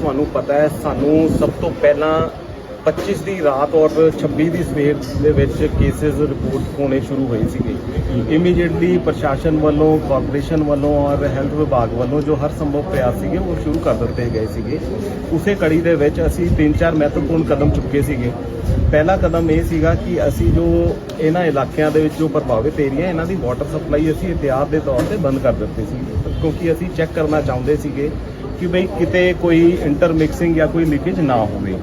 ਤੁਹਾਨੂੰ ਪਤਾ ਹੈ, ਸਾਨੂੰ ਸਭ ਤੋਂ ਪਹਿਲਾਂ 25 ਦੀ ਰਾਤ ਔਰ 26 ਦੀ ਸਵੇਰ ਦੇ ਵਿੱਚ ਕੇਸਿਸ ਰਿਪੋਰਟ ਹੋਣੇ ਸ਼ੁਰੂ ਹੋਏ ਸੀਗੇ। ਇਮੀਡੀਏਟਲੀ ਪ੍ਰਸ਼ਾਸਨ ਵੱਲੋਂ ਕਾਰਪੋਰੇਸ਼ਨ ਵੱਲੋਂ ਔਰ ਹੈਲਥ ਵਿਭਾਗ ਵੱਲੋਂ ਜੋ ਹਰ ਸੰਭਵ ਪ੍ਰਯਾਸ ਸੀਗੇ, ਉਹ ਸ਼ੁਰੂ ਕਰ ਦਿੱਤੇ ਗਏ ਸੀਗੇ। ਉਸੇ ਕੜੀ ਦੇ ਵਿੱਚ ਅਸੀਂ ਤਿੰਨ ਚਾਰ ਮਹੱਤਵਪੂਰਨ ਕਦਮ ਚੁੱਕੇ ਸੀਗੇ। ਪਹਿਲਾ ਕਦਮ ਇਹ ਸੀਗਾ ਕਿ ਅਸੀਂ ਜੋ ਇਹਨਾਂ ਇਲਾਕਿਆਂ ਦੇ ਵਿੱਚ ਜੋ ਪ੍ਰਭਾਵਿਤ ਏਰੀਆ ਇਹਨਾਂ ਦੀ ਵਾਟਰ ਸਪਲਾਈ ਅਸੀਂ ਇhtiyat ਦੇ ਤੌਰ ਤੇ ਬੰਦ ਕਰ ਦਿੱਤੇ ਸੀ। ਕਿਉਂਕਿ ਅਸੀਂ ਚੈੱਕ ਕਰਨਾ ਚਾਹੁੰਦੇ ਸੀਗੇ ਕਿ ਬਈ ਕਿਤੇ ਕੋਈ ਇੰਟਰਮਿਕਸਿੰਗ ਜਾਂ ਕੋਈ ਲੀਕੇਜ ਨਾ ਹੋਵੇ।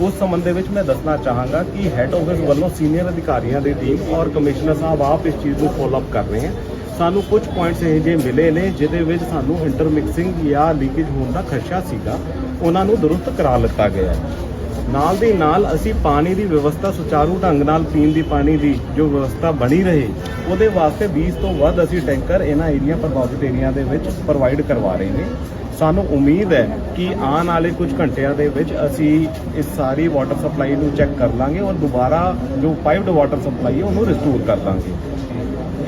ਉਸ ਸੰਬੰਧ ਦੇ ਵਿੱਚ ਮੈਂ ਦੱਸਣਾ ਚਾਹਾਂਗਾ ਕਿ ਹੈੱਡ ਆਫਿਸ ਵੱਲੋਂ ਸੀਨੀਅਰ ਅਧਿਕਾਰੀਆਂ ਦੀ ਟੀਮ ਔਰ ਕਮਿਸ਼ਨਰ ਸਾਹਿਬ ਆਪ ਇਸ ਚੀਜ਼ ਨੂੰ ਫੋਲੋ ਅਪ ਕਰ ਰਹੇ ਹਨ ਸਾਨੂੰ ਕੁਝ ਪੁਆਇੰਟਸ ਇਹ ਜਿਹੇ ਮਿਲੇ ਨੇ, ਜਿਹਦੇ ਵਿੱਚ ਸਾਨੂੰ ਇੰਟਰਮਿਕਸਿੰਗ ਜਾਂ ਲੀਕੇਜ ਹੋਣ ਦਾ ਖਦਸ਼ਾ ਸੀਗਾ, ਉਹਨਾਂ ਨੂੰ ਦੁਰਸਤ ਕਰਾ ਲਿੱਤਾ ਗਿਆ ਨਾਲ ਦੀ ਨਾਲ ਅਸੀਂ ਪਾਣੀ ਦੀ ਵਿਵਸਥਾ ਸੁਚਾਰੂ ਢੰਗ ਨਾਲ ਪੀਣ ਦੀ ਪਾਣੀ ਦੀ ਜੋ ਵਿਵਸਥਾ ਬਣੀ ਰਹੇ, ਉਹਦੇ ਵਾਸਤੇ 20 ਤੋਂ ਵੱਧ ਅਸੀਂ ਟੈਂਕਰ ਇਹਨਾਂ ਏਰੀਆ ਪ੍ਰਭਾਵਿਤ ਏਰੀਆ ਦੇ ਵਿੱਚ ਪ੍ਰੋਵਾਈਡ ਕਰਵਾ ਰਹੇ ਨੇ। ਸਾਨੂੰ ਉਮੀਦ ਹੈ ਕਿ ਆਉਣ ਵਾਲੇ ਕੁਝ ਘੰਟਿਆਂ ਦੇ ਵਿੱਚ ਅਸੀਂ ਇਸ ਸਾਰੀ ਵਾਟਰ ਸਪਲਾਈ ਨੂੰ ਚੈੱਕ ਕਰ ਲਾਂਗੇ ਔਰ ਦੁਬਾਰਾ ਜੋ ਪਾਈਪਡ ਵਾਟਰ ਸਪਲਾਈ ਹੈ ਉਹਨੂੰ ਰਿਸਟੋਰ ਕਰ ਲਾਂਗੇ।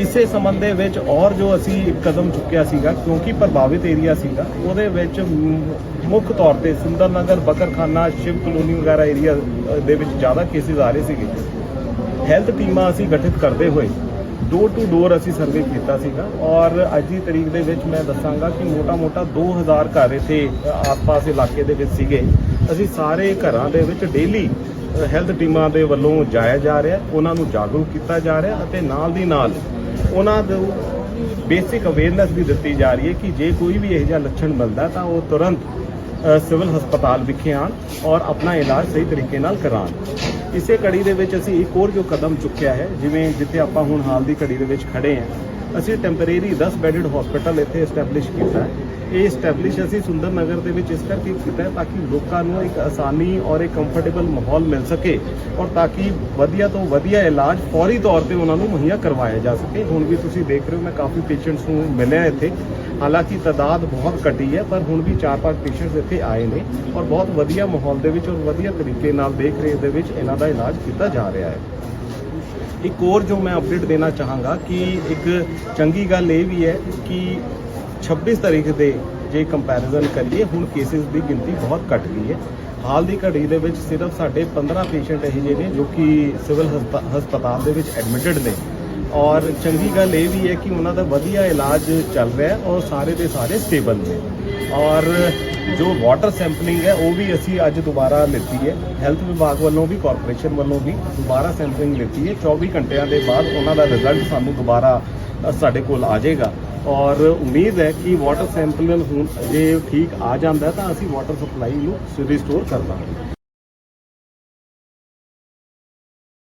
ਇਸੇ ਸੰਬੰਧ ਦੇ ਵਿੱਚ ਔਰ ਜੋ ਅਸੀਂ ਕਦਮ ਚੁੱਕਿਆ ਸੀਗਾ, ਕਿਉਂਕਿ ਪ੍ਰਭਾਵਿਤ ਏਰੀਆ ਸੀਗਾ, ਉਹਦੇ ਵਿੱਚ ਮੁੱਖ ਤੌਰ ਤੇ ਸੁੰਦਰਨਗਰ, ਬਕਰਖਾਨਾ, ਸ਼ਿਵ ਕਲੋਨੀ ਵਗੈਰਾ ਏਰੀਆ ਦੇ ਵਿੱਚ ਜ਼ਿਆਦਾ ਕੇਸਿਸ ਆ ਰਹੇ ਸੀਗੇ। ਹੈਲਥ ਟੀਮਾਂ ਅਸੀਂ ਗਠਿਤ ਕਰਦੇ ਹੋਏ ਡੋਰ ਟੂ ਡੋਰ ਅਸੀਂ ਸਰਵੇ ਕੀਤਾ ਸੀਗਾ ਔਰ ਅੱਜ ਦੀ ਤਰੀਕ ਦੇ ਵਿੱਚ ਮੈਂ ਦੱਸਾਂਗਾ ਕਿ ਮੋਟਾ-ਮੋਟਾ 2000 ਘਰ ਇੱਥੇ ਆਸ-ਪਾਸ ਇਲਾਕੇ ਦੇ ਵਿੱਚ ਸੀਗੇ। ਅਸੀਂ ਸਾਰੇ ਘਰਾਂ ਦੇ ਵਿੱਚ ਡੇਲੀ ਹੈਲਥ ਟੀਮਾਂ ਦੇ ਵੱਲੋਂ ਜਾਇਆ ਜਾ ਰਿਹਾ, ਉਹਨਾਂ ਨੂੰ ਜਾਗਰੂਕ ਕੀਤਾ ਜਾ ਰਿਹਾ ਅਤੇ ਨਾਲ ਦੀ ਨਾਲ ਉਹਨਾਂ ਨੂੰ ਬੇਸਿਕ ਅਵੇਅਰਨੈਸ ਵੀ ਦਿੱਤੀ ਜਾ ਰਹੀ ਹੈ ਕਿ ਜੇ ਕੋਈ ਵੀ ਇਹੋ ਜਿਹਾ ਲੱਛਣ ਮਿਲਦਾ ਤਾਂ ਉਹ ਤੁਰੰਤ ਸਿਵਲ ਹਸਪਤਾਲ ਵਿਖੇ ਆਉਣ ਔਰ ਆਪਣਾ ਇਲਾਜ ਸਹੀ ਤਰੀਕੇ ਨਾਲ ਕਰਾਉਣ। ਇਸੇ ਕੜੀ ਦੇ ਵਿੱਚ ਅਸੀਂ ਇੱਕ ਹੋਰ ਜੋ ਕਦਮ ਚੁੱਕਿਆ ਹੈ, ਜਿਵੇਂ ਜਿੱਥੇ ਆਪਾਂ ਹੁਣ ਹਾਲ ਦੀ ਘੜੀ ਦੇ ਵਿੱਚ ਖੜੇ ਹਾਂ ਅਸੀਂ ਟੈਂਪਰੇਰੀ 10 ਬੈਡਡ ਹਸਪੀਟਲ ਇੱਥੇ ਐਸਟੈਬਲਿਸ਼ ਕੀਤਾ ਹੈ। ਇਹ ਐਸਟੈਬਲਿਸ਼ ਅਸੀਂ ਸੁੰਦਰ ਨਗਰ ਦੇ ਵਿੱਚ ਇਸ ਕਰਕੇ ਕੀਤਾ ਹੈ ਤਾਂ ਕਿ ਲੋਕਾਂ ਨੂੰ ਇੱਕ ਆਸਾਨੀ ਔਰ ਇੱਕ ਕੰਫਰਟੇਬਲ ਮਾਹੌਲ ਮਿਲ ਸਕੇ ਔਰ ਤਾਂ ਕਿ ਵਧੀਆ ਤੋਂ ਵਧੀਆ ਇਲਾਜ ਫੌਰੀ ਤੌਰ ਤੇ ਉਹਨਾਂ ਨੂੰ ਮੁਹੱਈਆ ਕਰਵਾਇਆ ਜਾ ਸਕੇ। ਹੁਣ ਵੀ ਤੁਸੀਂ ਦੇਖ ਰਹੇ ਹੋ ਮੈਂ ਕਾਫੀ ਪੇਸ਼ੈਂਟਸ ਨੂੰ ਮਿਲਿਆ ਇੱਥੇ। ਹਾਲਾਂਕਿ ਤਾਦਾਦ ਬਹੁਤ ਘਟੀ ਹੈ, ਪਰ ਹੁਣ ਵੀ 4-5 ਪੇਸ਼ੈਂਟਸ ਇੱਥੇ ਆਏ ਨੇ ਔਰ ਬਹੁਤ ਵਧੀਆ ਮਾਹੌਲ ਦੇ ਵਿੱਚ ਔਰ ਵਧੀਆ ਤਰੀਕੇ ਨਾਲ ਦੇਖ ਰੇਖ ਦੇ ਵਿੱਚ ਇਹਨਾਂ ਦਾ ਇਲਾਜ ਕੀਤਾ ਜਾ ਰਿਹਾ ਹੈ। ਇੱਕ ਹੋਰ ਜੋ ਮੈਂ ਅਪਡੇਟ ਦੇਣਾ ਚਾਹਾਂਗਾ ਕਿ ਇੱਕ ਚੰਗੀ ਗੱਲ ਇਹ ਵੀ ਹੈ ਕਿ 26 ਤਾਰੀਖ ਦੇ ਜੇ ਕੰਪੈਰੀਜ਼ਨ ਕਰੀਏ, ਹੁਣ ਕੇਸਿਸ ਦੀ ਗਿਣਤੀ ਬਹੁਤ ਘਟ ਗਈ ਹੈ। ਹਾਲ ਦੀ ਘੜੀ ਦੇ ਵਿੱਚ ਸਿਰਫ ਸਾਡੇ 15 ਪੇਸ਼ੈਂਟ ਇਹੋ ਜਿਹੇ ਨੇ ਜੋ ਕਿ ਸਿਵਲ ਹਸਪਤਾ- ਹਸਪਤਾਲ ਦੇ ਵਿੱਚ ਐਡਮਿਟਡ ਨੇ। ਔਰ ਚੰਗੀ ਗੱਲ ਇਹ ਵੀ ਹੈ ਕਿ ਉਹਨਾਂ ਦਾ ਵਧੀਆ ਇਲਾਜ ਚੱਲ ਰਿਹਾ ਔਰ ਸਾਰੇ ਦੇ ਸਾਰੇ ਸਟੇਬਲ ਨੇ। ਔਰ ਜੋ ਵਾਟਰ ਸੈਂਪਲਿੰਗ ਹੈ, ਉਹ ਵੀ ਅਸੀਂ ਅੱਜ ਦੁਬਾਰਾ ਲਿੱਤੀ ਹੈ। ਹੈਲਥ ਵਿਭਾਗ ਵੱਲੋਂ ਵੀ ਕਾਰਪੋਰੇਸ਼ਨ ਵੱਲੋਂ ਵੀ ਦੁਬਾਰਾ ਸੈਂਪਲਿੰਗ ਲਿੱਤੀ ਹੈ। 24 ਘੰਟਿਆਂ ਦੇ ਬਾਅਦ ਉਹਨਾਂ ਦਾ ਰਿਜ਼ਲਟ ਸਾਨੂੰ ਦੁਬਾਰਾ ਸਾਡੇ ਕੋਲ ਆ ਜਾਏਗਾ। ਔਰ ਉਮੀਦ ਹੈ ਕਿ ਵਾਟਰ ਸੈਂਪਲਿੰਗ ਹੁਣ ਜੇ ਠੀਕ ਆ ਜਾਂਦਾ ਤਾਂ ਅਸੀਂ ਵਾਟਰ ਸਪਲਾਈ ਨੂੰ ਰਿਸਟੋਰ ਕਰ ਦਾਂਗੇ।